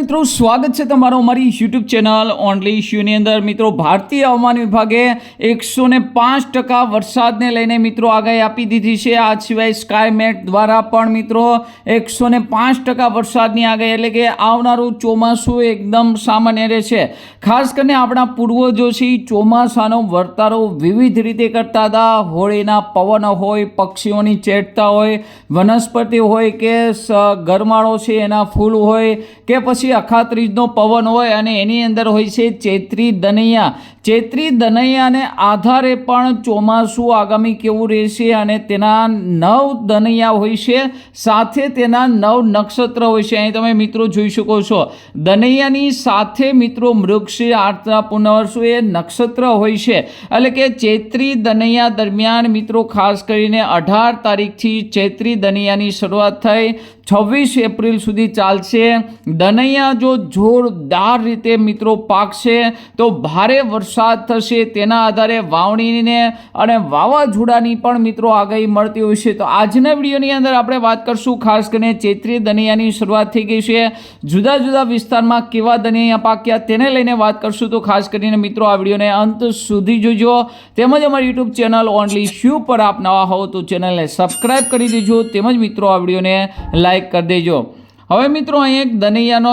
મિત્રો, સ્વાગત છે તમારો અમારી યુટ્યુબ ચેનલ ઓનલી ઇશ્યુની અંદર. મિત્રો, ભારતીય હવામાન વિભાગે એકસો ને પાંચ ટકા વરસાદને લઈને મિત્રો આગાહી આપી દીધી છે. આ સિવાય સ્કાયમેટ દ્વારા પણ મિત્રો એકસો ને પાંચ ટકા વરસાદની આગાહી, એટલે કે આવનારું ચોમાસું એકદમ સામાન્ય રહેશે. ખાસ કરીને આપણા પૂર્વજો છે ચોમાસાનો વર્તારો વિવિધ રીતે કરતા હતા. હોળીના પવન હોય, પક્ષીઓની ચેટતા હોય, વનસ્પતિ હોય કે ગરમાળો છે, એના ફૂલ હોય કે પછી અખાત્રીજનો પવન હોય અને એની અંદર હોય છે ચૈત્રી દનૈયા. ચૈત્રી દનૈયાને આધારે પણ ચોમાસું આગામી કેવું રહેશે અને તેના નવ દનૈયા હોય છે, સાથે તેના નવ નક્ષત્ર હોય છે. અહીં તમે મિત્રો જોઈ શકો છો. દનૈયાની સાથે મિત્રો મૃક્ષ આર્તના પુનર્વસુ એ નક્ષત્ર હોય છે. એટલે કે ચૈત્રી દનૈયા દરમિયાન મિત્રો ખાસ કરીને અઢાર તારીખથી ચૈત્રી દનૈયાની શરૂઆત થઈ. છવ્વીસ એપ્રિલ સુધી ચાલશે. દનૈયા જો જોરદાર રીતે મિત્રો પાકશે તો ભારે વરસાદ થશે તેના આધારે વાવણીને અને વાવાઝોડાની પણ મિત્રો આગાહી મળતી હોય છે. તો આજના વિડીયોની અંદર આપણે વાત કરશું ખાસ કરીને ચૈત્રી દનિયાની શરૂઆત થઈ ગઈ છે. જુદા જુદા વિસ્તારમાં કેવા દનિયા પાક્યા તેને લઈને વાત કરશું. તો ખાસ કરીને મિત્રો આ વિડીયોને અંત સુધી જોજો. તેમજ અમારી યુટ્યુબ ચેનલ ઓનલી શ્યુ પર આપ નવા હો તો ચેનલને સબસ્ક્રાઈબ કરી દેજો. તેમજ મિત્રો આ વિડીયોને લાઈક કરી દેજો. હવે મિત્રો, અહીં એક દનૈયાનો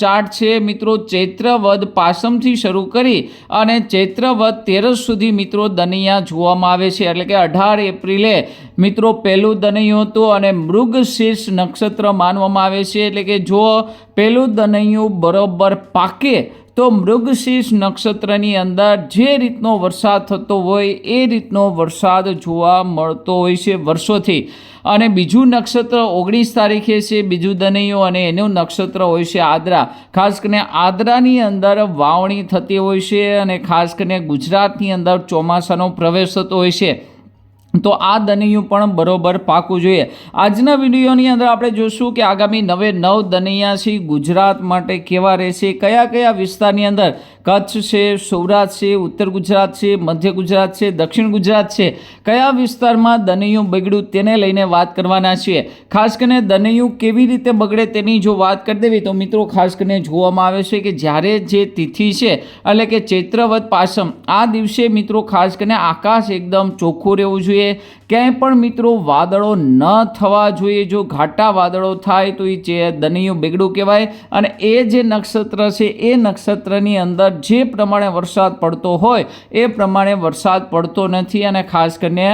ચાર્ટ છે. મિત્રો, ચૈત્રવદ પાસમથી શરૂ કરી અને ચૈત્રવદ તેરસ સુધી મિત્રો દનૈયા જોવામાં આવે છે. એટલે કે અઢાર એપ્રિલે મિત્રો પહેલું દનૈયું હતું અને મૃગશીર્ષ નક્ષત્ર માનવામાં આવે છે. એટલે કે જો પહેલું દનૈયું બરોબર પાકે તો મૃગશીર્ષ નક્ષત્રની અંદર જે રીતનો વરસાદ થતો હોય એ રીતનો વરસાદ જોવા મળતો હોય છે વર્ષોથી. અને બીજું નક્ષત્ર ઓગણીસ તારીખે છે, બીજું દનૈયો અને એનું નક્ષત્ર હોય છે આદરા. ખાસ કરીને આદરાની અંદર વાવણી થતી હોય છે અને ખાસ કરીને ગુજરાતની અંદર ચોમાસાનો પ્રવેશ થતો હોય છે. તો આ દનૈયું પણ બરોબર પાકવું જોઈએ. આજના વિડીયોની અંદર આપણે જોશું કે આગામી નવે નવ દનૈયા છે ગુજરાત માટે કેવા રહેશે, કયા કયા વિસ્તારની અંદર કચ્છ છે, સૌરાષ્ટ્ર છે, ઉત્તર ગુજરાત છે, મધ્ય ગુજરાત છે, દક્ષિણ ગુજરાત છે. કયા વિસ્તારમાં દનૈયું બગડ્યું તેને લઈને વાત કરવાના છીએ. ખાસ કરીને દનૈયું કેવી રીતે બગડે તેની જો વાત કરી દેવી તો મિત્રો ખાસ કરીને જોવામાં આવે છે કે જ્યારે જે તિથિ છે એટલે કે ચૈત્રવત પાસમ, આ દિવસે મિત્રો ખાસ કરીને આકાશ એકદમ ચોખ્ખું રહેવું જોઈએ. ક્યાંય પણ મિત્રો વાદળો ન થવા જોઈએ, જો ઘાટા વાદળો થાય તો એ જે દનૈયું બેગડું કહેવાય અને એ જે નક્ષત્ર છે, એ નક્ષત્રની અંદર જે પ્રમાણે વરસાદ પડતો હોય, એ પ્રમાણે વરસાદ પડતો નથી અને ખાસ કરીને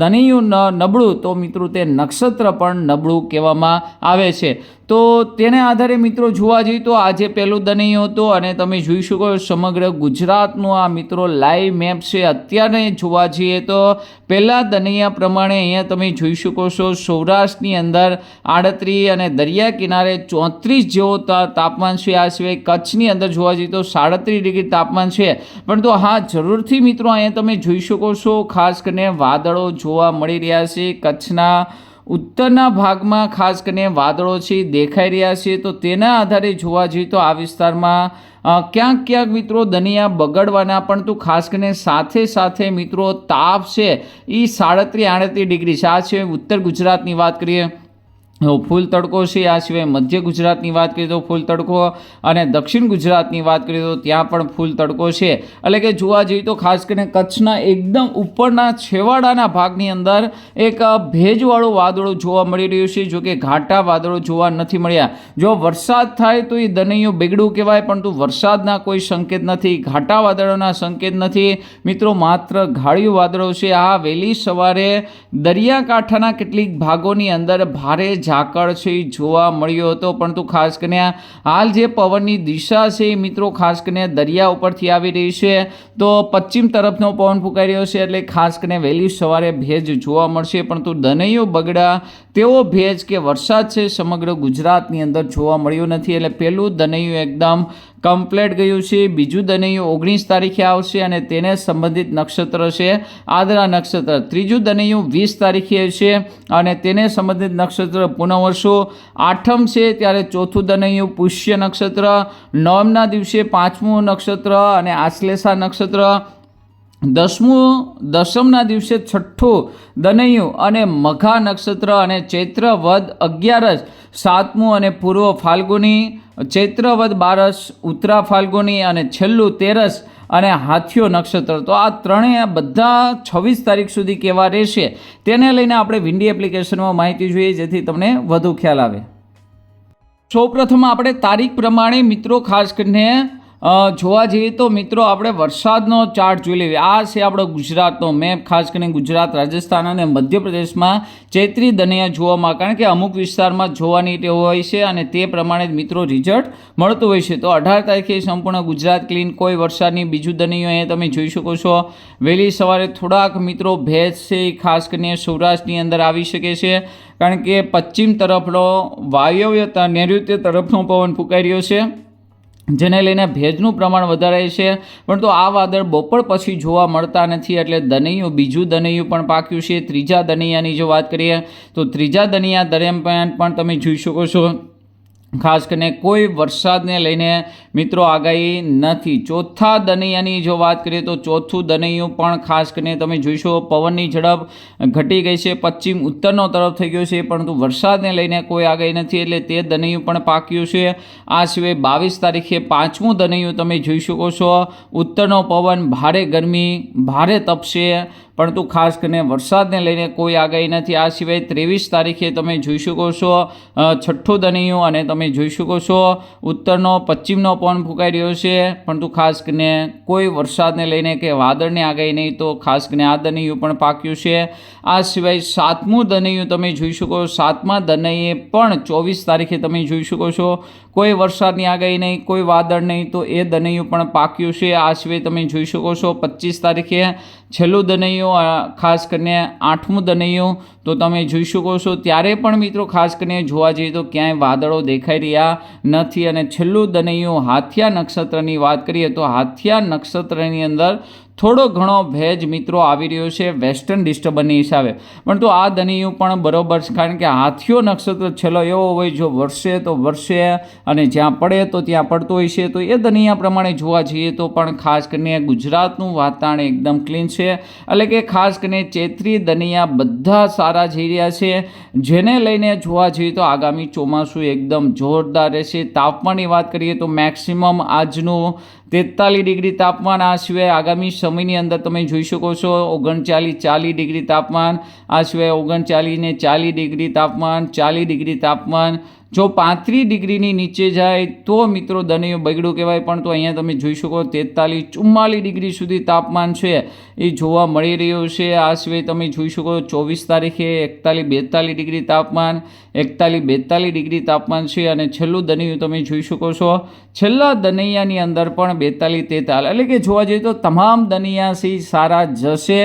દનિયું નબળું તો મિત્રો તે નક્ષત્ર પણ નબળું કહેવામાં આવે છે. તો તેને આધારે મિત્રો જોવા જઈએ તો આજે પહેલું દનૈયું હતું અને તમે જોઈ શકો સમગ્ર ગુજરાતનું આ મિત્રો લાઈવ મેપ છે. અત્યારે જોવા જઈએ તો પહેલાં દનૈયા પ્રમાણે અહીંયા તમે જોઈ શકો છો સૌરાષ્ટ્રની અંદર આડત્રીસ અને દરિયા કિનારે ચોત્રીસ જેવો તા- તાપમાન છે. આ સિવાય કચ્છની અંદર જોવા જઈએ તો સાડત્રીસ ડિગ્રી તાપમાન છે. પરંતુ હા, જરૂરથી મિત્રો અહીંયા તમે જોઈ શકો છો, ખાસ કરીને વાદળો જોવા મળી રહ્યા છે. કચ્છના ઉત્તરના ભાગમાં ખાસ કરીને વાદળો છે, દેખાઈ રહ્યા છે. તો તેના આધારે જોવા જઈએ તો આ વિસ્તારમાં ક્યાંક ક્યાંક મિત્રો દનિયા બગડવાના, પણ તો ખાસ કરીને સાથે સાથે મિત્રો તાપ છે. એ સાડત્રીસ આડત્રીસ ડિગ્રી છે. આ છે ઉત્તર ગુજરાતની વાત કરીએ ફૂલ તડકો છે, આ સિવાય મધ્ય ગુજરાતની વાત કરીએ તો ફૂલ તડકો અને દક્ષિણ ગુજરાતની વાત કરીએ તો ત્યાં પણ ફૂલ તડકો છે. એટલે કે જોવા જઈએ તો ખાસ કરીને કચ્છના એકદમ ઉપરના છેવાડાના ભાગની અંદર એક ભેજવાળું વાદળો જોવા મળી રહ્યું છે જો કે ઘાટા વાદળો જોવા નથી મળ્યા. જો વરસાદ થાય તો એ દનૈયું બેગડું કહેવાય, પરંતુ વરસાદના કોઈ સંકેત નથી, ઘાટા વાદળોના સંકેત નથી. મિત્રો, માત્ર ઘાળિયું વાદળો છે. આ વહેલી સવારે દરિયાકાંઠાના કેટલીક ભાગોની અંદર ભારે ઝાકળ છે એ જોવા મળ્યો હતો. પરંતુ ખાસ કરીને હાલ જે પવનની દિશા છે એ મિત્રો ખાસ કરીને દરિયા ઉપરથી આવી રહી છે. તો પશ્ચિમ તરફનો પવન ફૂંકાઈ રહ્યો છે એટલે ખાસ કરીને વહેલી સવારે ભેજ જોવા મળશે. પરંતુ દનૈયો બગડા તેવો ભેજ કે વરસાદ છે સમગ્ર ગુજરાતની અંદર જોવા મળ્યો નથી. એટલે પહેલું દનૈયું એકદમ કમ્પ્લેટ ગયું છે. બીજું દનૈયું ઓગણીસ તારીખે આવશે અને તેને સંબંધિત નક્ષત્ર છે. આદરા નક્ષત્ર. ત્રીજું દનૈયું વીસ તારીખે છે અને તેને સંબંધિત નક્ષત્ર પુનઃવર્ષો. આઠમ છે ત્યારે ચોથું દનૈયું પુષ્ય નક્ષત્ર. નવમના દિવસે પાંચમું નક્ષત્ર અને આશ્લેષા નક્ષત્ર. દસમું, દસમના દિવસે છઠ્ઠું દનૈયું અને મઘા નક્ષત્ર અને ચૈત્ર વદ અગિયારસ. સાતમું અને પૂર્વ ફાલ્ગુની ચૈત્રવદ બારસ, ઉત્તરા ફાલ્ગુની અને છેલ્લું તેરસ અને હાથીઓ નક્ષત્ર. તો આ ત્રણેય બધા છવ્વીસ તારીખ સુધી કેવા રહેશે તેને લઈને આપણે વિન્ડી એપ્લિકેશનમાં માહિતી જોઈએ, જેથી તમને વધુ ખ્યાલ આવે. સૌપ્રથમ આપણે તારીખ પ્રમાણે મિત્રો ખાસ કરીને જોવા જઈએ તો મિત્રો આપણે વરસાદનો ચાર્ટ જોઈ લઈએ. આ છે આપણો ગુજરાતનો મેપ ખાસ કરીને ગુજરાત, રાજસ્થાન અને મધ્યપ્રદેશમાં ચૈત્રી દનિયા જોવામાં. કારણ કે અમુક વિસ્તારમાં જોવાની ટેવ હોય છે અને તે પ્રમાણે જ મિત્રો રિઝલ્ટ મળતું હોય છે. તો અઢાર તારીખે સંપૂર્ણ ગુજરાત ક્લીન કોઈ વરસાદની બીજું દનિયું અહીંયા તમે જોઈ શકો છો. વહેલી સવારે થોડાક મિત્રો ભેજ છે, ખાસ કરીને સૌરાષ્ટ્રની અંદર આવી શકે છે. કારણ કે પશ્ચિમ તરફનો વાયવ્ય નૈઋત્ય તરફનો પવન ફૂંકાઈ રહ્યો છે. જેને લઈને ભેજનું પ્રમાણ વધારે છે. પરંતુ આ વાદળ બપોર પછી જોવા મળતા નથી એટલે દનૈયું, બીજું દનૈયું પણ પાક્યું છે. ત્રીજા દનૈયાની જો વાત કરીએ તો ત્રીજા દનૈયા દરમિયાન પણ તમે જોઈ શકો છો ખાસ કરીને કોઈ વરસાદને લઈને મિત્રો આગાહી નથી. ચોથા દનૈયાની જો વાત કરીએ તો ચોથું દનૈયું પણ ખાસ કરીને તમે જોઈશો, પવનની ઝડપ ઘટી ગઈ છે, પશ્ચિમ ઉત્તરનો તરફ થઈ ગયો છે, પરંતુ વરસાદને લઈને કોઈ આગાહી નથી, એટલે તે દનૈયું પણ પાક્યું છે. આ સિવાય બાવીસ તારીખે પાંચમું દનૈયું તમે જોઈ શકો છો. ઉત્તરનો પવન ભારે ગરમી, ભારે તપશે પરંતુ ખાસ કરીને વરસાદને લઈને કોઈ આગાહી નથી. આ સિવાય ત્રેવીસ તારીખે તમે જોઈ શકો છો છઠ્ઠું દનિયું અને તમે જોઈ શકો છો, ઉત્તરનો, પશ્ચિમનો પવન ફૂંકાઈ રહ્યો છે. પરંતુ ખાસ કરીને કોઈ વરસાદને લઈને કે વાદળની આગાહી નહીં, તો ખાસ કરીને આ દનિયું પણ પાક્યું છે. આ સિવાય સાતમું દનિયું તમે જોઈ શકો, સાતમા દનૈયે પણ ચોવીસ તારીખે તમે જોઈ શકો છો. કોઈ વરસાદની આગાહી નહીં, કોઈ વાદળ નહીં, તો એ દનૈયું પણ પાક્યું છે. આ સિવાય તમે જોઈ શકો છો, પચીસ તારીખે છેલ્લું દનૈયું ખાસ કરીને આઠમું દનૈયું તો તમે જોઈ શકો છો. ત્યારે પણ મિત્રો ખાસ કરીને જોવા જઈએ તો ક્યાંય વાદળો દેખાઈ રહ્યા નથી. અને છેલ્લું દનૈયું, હાથિયા નક્ષત્રની વાત કરીએ તો હાથિયા નક્ષત્રની અંદર થોડો ઘણો ભેજ મિત્રો આવી રહ્યો છે વેસ્ટર્ન ડિસ્ટર્બન્સની હિસાબે. પણ તો આ દનિયું પણ બરોબર છે, કારણ કે હાથીઓ નક્ષત્ર છેલ્લો એવો હોય જો વરસે તો વરસે અને જ્યાં પડે તો ત્યાં પડતો હોય છે. તો એ દનિયા પ્રમાણે જોવા જઈએ તો પણ ખાસ કરીને ગુજરાતનું વાતાવરણ એકદમ ક્લીન છે. એટલે કે ખાસ કરીને ચૈત્રી દનિયા બધા સારા જઈ રહ્યા છે. જેને લઈને જોવા જઈએ તો આગામી ચોમાસું એકદમ જોરદાર રહેશે. તાપમાનની વાત કરીએ તો મેક્સિમમ આજનું તેતાલીસ ડિગ્રી તાપમાન આ સિવાય આગામી સમયની અંદર તમે જોઈ શકો છો ઓગણચાલીસ ચાલીસ ડિગ્રી તાપમાન. આ સિવાય ઓગણચાલીસ ને ચાલીસ ડિગ્રી તાપમાન, ચાલીસ ડિગ્રી તાપમાન જો પાંત્રીસ ડિગ્રીની નીચે જાય તો મિત્રો દનિયું બગડું કહેવાય, પણ તો અહીંયા તમે જોઈ શકો તેતાલીસ ચુમ્માલીસ ડિગ્રી સુધી તાપમાન છે. એ જોવા મળી રહ્યું છે. આ સિવાય તમે જોઈ શકો ચોવીસ તારીખે એકતાલીસ બેતાલીસ ડિગ્રી તાપમાન, એકતાલીસ બેતાલીસ ડિગ્રી તાપમાન છે અને છેલ્લું દનિયું તમે જોઈ શકો છો. છેલ્લા દનૈયાની અંદર પણ બેતાલીસ તેતાલીસ. એટલે કે જોવા જઈએ તો તમામ દનિયાસી સારા જશે,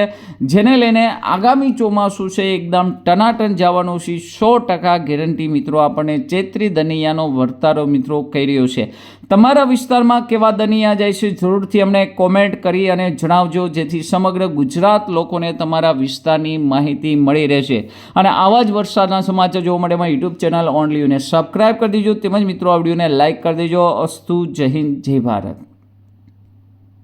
જેને લઈને આગામી ચોમાસું છે. એકદમ ટનાટન જવાનું છે સો ટકા ગેરંટી મિત્રો આપણને ચૈત્રી દનિયાનો વર્તારો મિત્રો કહી રહ્યો છે. તમારા વિસ્તારમાં કેવા દનિયા જાય છે જરૂરથી અમને કોમેન્ટ કરી અને જણાવજો, જેથી સમગ્ર ગુજરાત લોકોને તમારા વિસ્તારની માહિતી મળી રહેશે. અને આવા જ વરસાદના સમાચાર જોવા માટે મારી યુટ્યુબ ચેનલ ઓનલીને સબસ્ક્રાઈબ કરી દેજો. તેમજ મિત્રો, આ વિડીયોને લાઇક કરી દેજો. અસ્તુ, જય હિન્દ, જય ભારત.